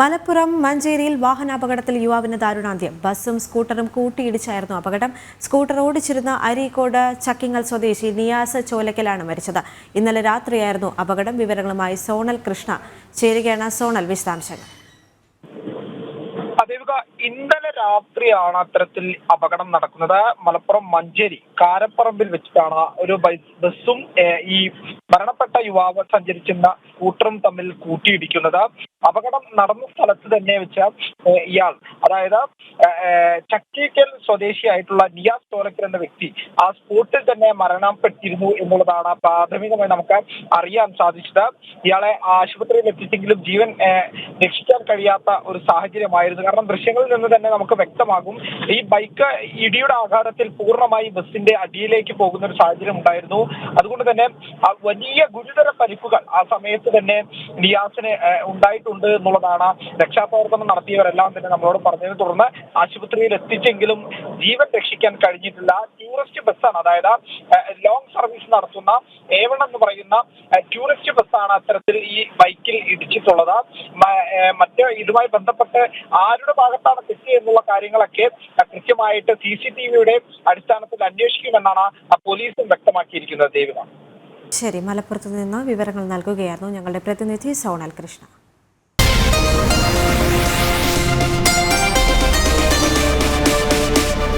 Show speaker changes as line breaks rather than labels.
മലപ്പുറം മഞ്ചേരിയിൽ വാഹനാപകടത്തിൽ യുവാവിന് ദാരുണാന്ത്യം. ബസ്സും സ്കൂട്ടറും കൂട്ടിയിടിച്ചായിരുന്നു അപകടം. സ്കൂട്ടർ ഓടിച്ചിരുന്ന അരീക്കോട് ചക്കിങ്ങൽ സ്വദേശി നിയാസ് ചോലക്കലാണ് മരിച്ചത്. ഇന്നലെ രാത്രിയായിരുന്നു അപകടം. വിവരങ്ങളുമായി സോണൽ കൃഷ്ണ. ചേരുകയാണ് സോണൽ വിശദാംശങ്ങൾ.
ഇന്നലെ രാത്രിയാണ് അത്തരത്തിൽ അപകടം നടക്കുന്നത്. മലപ്പുറം മഞ്ചേരി കാരപ്പറമ്പിൽ വെച്ചിട്ടാണ് ഒരു ബസ്സും ഈ മരണപ്പെട്ട യുവാവ് സഞ്ചരിച്ചിരുന്ന സ്കൂട്ടറും തമ്മിൽ കൂട്ടിയിടിക്കുന്നത്. അപകടം നടന്ന സ്ഥലത്ത് തന്നെ വെച്ച ഇയാൾ അതായത് ചക്കീക്കൽ സ്വദേശിയായിട്ടുള്ള നിയാസ് തോലക്കൽ എന്ന വ്യക്തി ആ സ്പോട്ടിൽ തന്നെ മരണപ്പെട്ടിരുന്നു എന്നുള്ളതാണ് പ്രാഥമികമായി നമുക്ക് അറിയാൻ സാധിച്ചത്. ഇയാളെ ആശുപത്രിയിൽ എത്തിച്ചെങ്കിലും ജീവൻ രക്ഷിക്കാൻ കഴിയാത്ത ഒരു സാഹചര്യമായിരുന്നു. കാരണം നിന്ന് തന്നെ നമുക്ക് വ്യക്തമാകും. ഈ ബൈക്ക് ഇടിയുടെ ആഘാതത്തിൽ പൂർണമായി ബസിന്റെ അടിയിലേക്ക് പോകുന്ന ഒരു സാഹചര്യം ഉണ്ടായിരുന്നു. അതുകൊണ്ട് തന്നെ വലിയ ഗുരുതര പരിക്കുകൾ ആ സമയത്ത് തന്നെ നിയാസിന് ഉണ്ടായിട്ടുണ്ട് എന്നുള്ളതാണ് രക്ഷാപ്രവർത്തനം നടത്തിയവരെല്ലാം തന്നെ നമ്മളോട് പറഞ്ഞതിനെ തുടർന്ന് ആശുപത്രിയിൽ എത്തിച്ചെങ്കിലും ജീവൻ രക്ഷിക്കാൻ കഴിഞ്ഞിട്ടില്ല. ടൂറിസ്റ്റ് ബസ്സാണ് അതായത് ലോങ് സർവീസ് നടത്തുന്ന ഏവൺ എന്ന് പറയുന്ന ടൂറിസ്റ്റ് ബസ്സാണ് അത്തരത്തിൽ ഈ ബൈക്കിൽ ഇടിച്ചിട്ടുള്ളത്. മറ്റ് ഇതുമായി ബന്ധപ്പെട്ട് ആരുടെ ഭാഗത്താണ് തെറ്റ് എന്നുള്ള കാര്യങ്ങളൊക്കെ കൃത്യമായിട്ട് സി സി ടി വിയുടെ അടിസ്ഥാനത്തിൽ അന്വേഷിക്കുമെന്നാണ് പോലീസും വ്യക്തമാക്കിയിരിക്കുന്നത് ദേവിക.
ശരി മലപ്പുറത്ത് നിന്ന് വിവരങ്ങൾ നൽകുകയായിരുന്നു ഞങ്ങളുടെ പ്രതിനിധി സോണൽ കൃഷ്ണ.